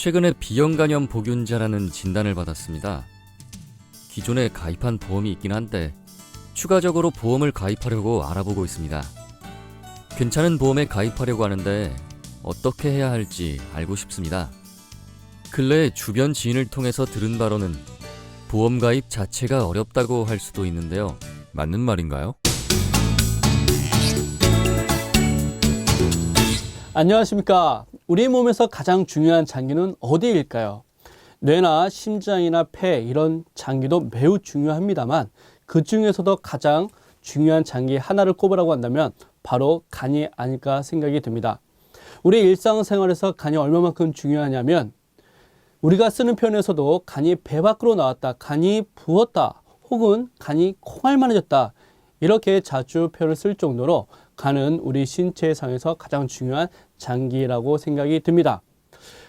최근에 비형 간염 보균자라는 진단을 받았습니다. 기존에 가입한 보험이 있긴 한데 추가적으로 보험을 가입하려고 알아보고 있습니다. 괜찮은 보험에 가입하려고 하는데 어떻게 해야 할지 알고 싶습니다. 근래 주변 지인을 통해서 들은 바로는 보험 가입 자체가 어렵다고 할 수도 있는데요. 맞는 말인가요? 안녕하십니까. 우리 몸에서 가장 중요한 장기는 어디일까요? 뇌나 심장이나 폐 이런 장기도 매우 중요합니다만 그 중에서도 가장 중요한 장기 하나를 꼽으라고 한다면 바로 간이 아닐까 생각이 듭니다. 우리 일상생활에서 간이 얼마만큼 중요하냐면 우리가 쓰는 표현에서도 간이 배 밖으로 나왔다, 간이 부었다, 혹은 간이 콩알만해졌다 이렇게 자주 표현을 쓸 정도로 간은 우리 신체상에서 가장 중요한 장기라고 생각이 듭니다.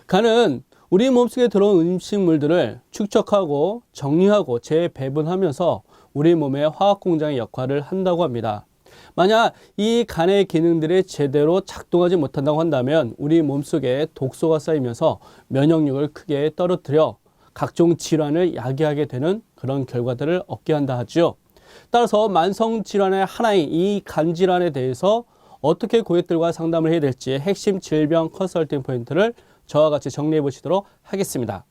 간은 우리 몸속에 들어온 음식물들을 축적하고 정리하고 재배분하면서 우리 몸의 화학 공장의 역할을 한다고 합니다. 만약 이 간의 기능들이 제대로 작동하지 못한다고 한다면 우리 몸속에 독소가 쌓이면서 면역력을 크게 떨어뜨려 각종 질환을 야기하게 되는 그런 결과들을 얻게 한다 하죠. 따라서 만성 질환의 하나인 이 간 질환에 대해서 어떻게 고객들과 상담을 해야 될지 핵심 질병 컨설팅 포인트를 저와 같이 정리해 보시도록 하겠습니다.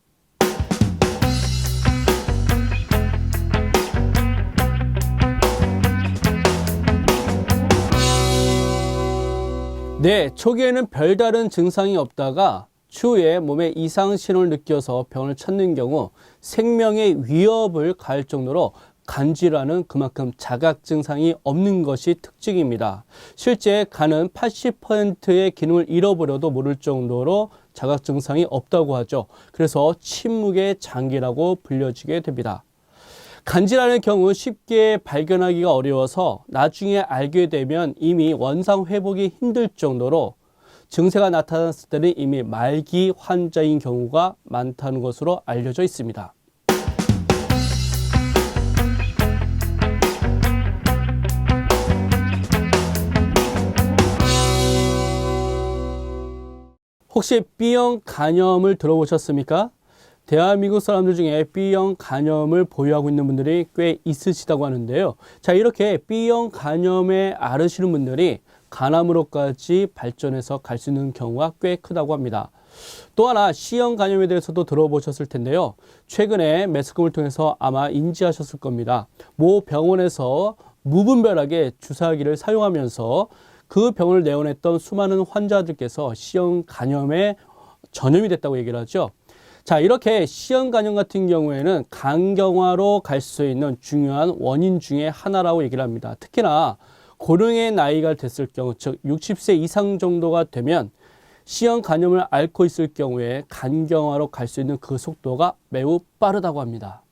네, 초기에는 별다른 증상이 없다가 추후에 몸에 이상 신호를 느껴서 병을 찾는 경우 생명의 위협을 가할 정도로 간질환은 그만큼 자각 증상이 없는 것이 특징입니다. 실제 간은 80%의 기능을 잃어버려도 모를 정도로 자각 증상이 없다고 하죠. 그래서 침묵의 장기라고 불려지게 됩니다. 간질환의 경우 쉽게 발견하기가 어려워서 나중에 알게 되면 이미 원상 회복이 힘들 정도로 증세가 나타났을 때는 이미 말기 환자인 경우가 많다는 것으로 알려져 있습니다. 혹시 B형 간염을 들어보셨습니까? 대한민국 사람들 중에 B형 간염을 보유하고 있는 분들이 꽤 있으시다고 하는데요. 자, 이렇게 B형 간염에 앓으시는 분들이 간암으로까지 발전해서 갈 수 있는 경우가 꽤 크다고 합니다. 또 하나 C형 간염에 대해서도 들어보셨을 텐데요. 최근에 매스컴을 통해서 아마 인지하셨을 겁니다. 모 병원에서 무분별하게 주사기를 사용하면서 그 병을 내원했던 수많은 환자들께서 C형 간염에 전염이 됐다고 얘기를 하죠. 자, 이렇게 C형 간염 같은 경우에는 간경화로 갈 수 있는 중요한 원인 중에 하나라고 얘기를 합니다. 특히나 고령의 나이가 됐을 경우, 즉 60세 이상 정도가 되면 C형 간염을 앓고 있을 경우에 간경화로 갈 수 있는 그 속도가 매우 빠르다고 합니다.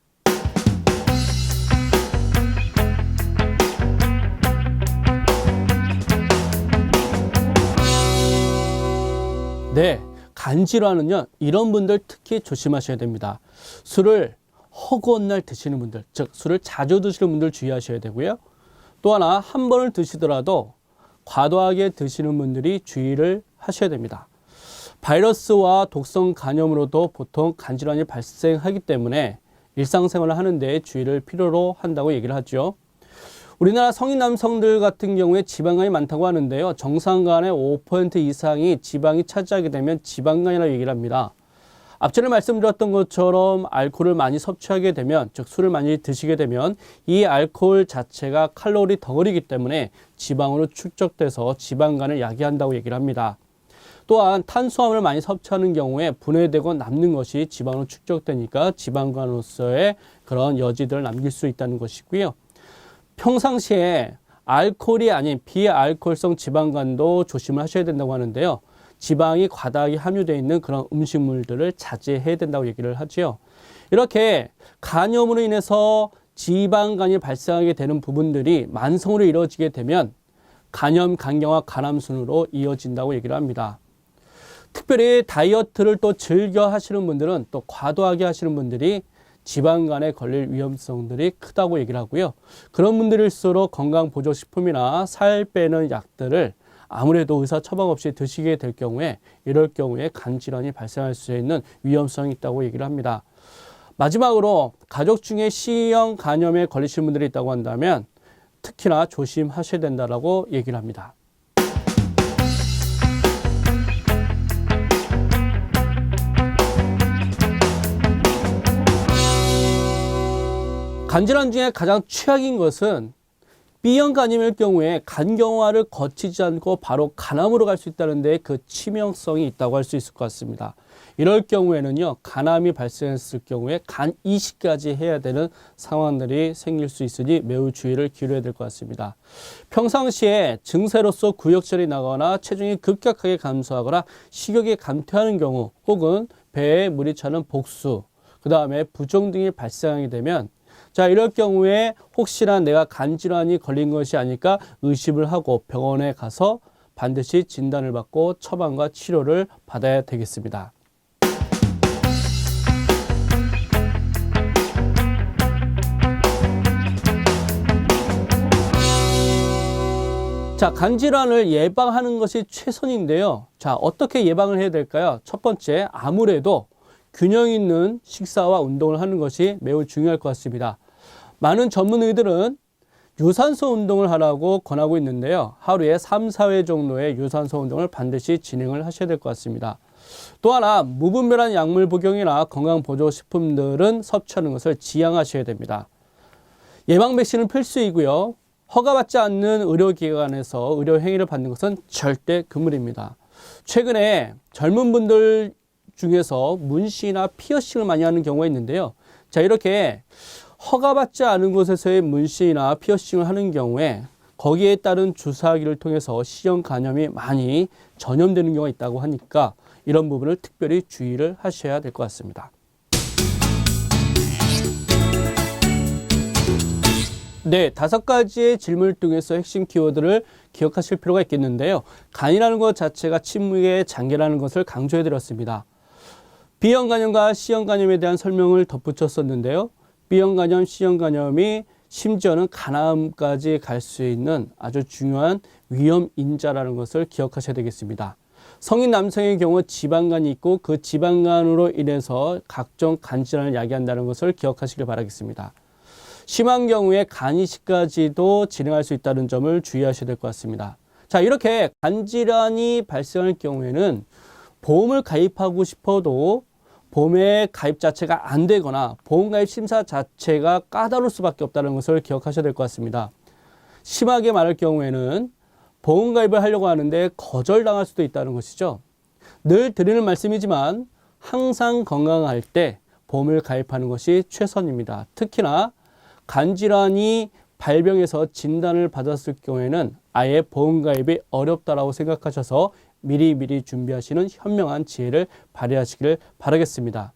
간질환은요 이런 분들 특히 조심하셔야 됩니다. 술을 허구한 날 드시는 분들, 즉 술을 자주 드시는 분들 주의하셔야 되고요. 또 하나 한 번을 드시더라도 과도하게 드시는 분들이 주의를 하셔야 됩니다. 바이러스와 독성 간염으로도 보통 간질환이 발생하기 때문에 일상생활을 하는데 주의를 필요로 한다고 얘기를 하죠. 우리나라 성인 남성들 같은 경우에 지방간이 많다고 하는데요. 정상간의 5% 이상이 지방이 차지하게 되면 지방간이라고 얘기를 합니다. 앞전에 말씀드렸던 것처럼 알코올을 많이 섭취하게 되면, 즉 술을 많이 드시게 되면 이 알코올 자체가 칼로리 덩어리이기 때문에 지방으로 축적돼서 지방간을 야기한다고 얘기를 합니다. 또한 탄수화물을 많이 섭취하는 경우에 분해되고 남는 것이 지방으로 축적되니까 지방간으로서의 그런 여지들을 남길 수 있다는 것이고요. 평상시에 알코올이 아닌 비알코올성 지방간도 조심을 하셔야 된다고 하는데요. 지방이 과다하게 함유되어 있는 그런 음식물들을 자제해야 된다고 얘기를 하지요. 이렇게 간염으로 인해서 지방간이 발생하게 되는 부분들이 만성으로 이루어지게 되면 간염, 간경화, 간암순으로 이어진다고 얘기를 합니다. 특별히 다이어트를 또 즐겨 하시는 분들은 또 과도하게 하시는 분들이 지방간에 걸릴 위험성들이 크다고 얘기를 하고요. 그런 분들일수록 건강보조식품이나 살 빼는 약들을 아무래도 의사 처방 없이 드시게 될 경우에 이럴 경우에 간 질환이 발생할 수 있는 위험성이 있다고 얘기를 합니다. 마지막으로 가족 중에 C형 간염에 걸리신 분들이 있다고 한다면 특히나 조심하셔야 된다라고 얘기를 합니다. 간질환 중에 가장 최악인 것은 B형 간염일 경우에 간경화를 거치지 않고 바로 간암으로 갈 수 있다는 데 그 치명성이 있다고 할 수 있을 것 같습니다. 이럴 경우에는요, 간암이 발생했을 경우에 간 이식까지 해야 되는 상황들이 생길 수 있으니 매우 주의를 기울여야 될 것 같습니다. 평상시에 증세로서 구역절이 나거나 체중이 급격하게 감소하거나 식욕이 감퇴하는 경우 혹은 배에 물이 차는 복수, 그 다음에 부종 등이 발생하게 되면 자, 이럴 경우에 혹시나 내가 간 질환이 걸린 것이 아닐까 의심을 하고 병원에 가서 반드시 진단을 받고 처방과 치료를 받아야 되겠습니다. 자, 간 질환을 예방하는 것이 최선인데요. 자, 어떻게 예방을 해야 될까요? 첫 번째, 아무래도 균형 있는 식사와 운동을 하는 것이 매우 중요할 것 같습니다. 많은 전문의들은 유산소 운동을 하라고 권하고 있는데요. 하루에 3, 4회 정도의 유산소 운동을 반드시 진행을 하셔야 될 것 같습니다. 또 하나 무분별한 약물 복용이나 건강 보조 식품들은 섭취하는 것을 지양하셔야 됩니다. 예방 백신은 필수이고요. 허가받지 않는 의료기관에서 의료 행위를 받는 것은 절대 금물입니다. 최근에 젊은 분들 중에서 문신이나 피어싱을 많이 하는 경우가 있는데요. 자, 이렇게 허가받지 않은 곳에서의 문신이나 피어싱을 하는 경우에 거기에 따른 주사기를 통해서 C형 간염이 많이 전염되는 경우가 있다고 하니까 이런 부분을 특별히 주의를 하셔야 될 것 같습니다. 네, 다섯 가지의 질문을 통해서 핵심 키워드를 기억하실 필요가 있겠는데요. 간이라는 것 자체가 침묵의 장기라는 것을 강조해 드렸습니다. B형 간염과 C형 간염에 대한 설명을 덧붙였었는데요. B형 간염, C형 간염이 심지어는 간암까지 갈 수 있는 아주 중요한 위험 인자라는 것을 기억하셔야 되겠습니다. 성인 남성의 경우 지방간이 있고 그 지방간으로 인해서 각종 간질환을 야기한다는 것을 기억하시길 바라겠습니다. 심한 경우에 간 이식까지도 진행할 수 있다는 점을 주의하셔야 될 것 같습니다. 자, 이렇게 간질환이 발생할 경우에는 보험을 가입하고 싶어도 보험의 가입 자체가 안 되거나 보험 가입 심사 자체가 까다로울 수밖에 없다는 것을 기억하셔야 될 것 같습니다. 심하게 말할 경우에는 보험 가입을 하려고 하는데 거절당할 수도 있다는 것이죠. 늘 드리는 말씀이지만 항상 건강할 때 보험을 가입하는 것이 최선입니다. 특히나 간질환이 발병해서 진단을 받았을 경우에는 아예 보험 가입이 어렵다라고 생각하셔서 미리미리 준비하시는 현명한 지혜를 발휘하시기를 바라겠습니다.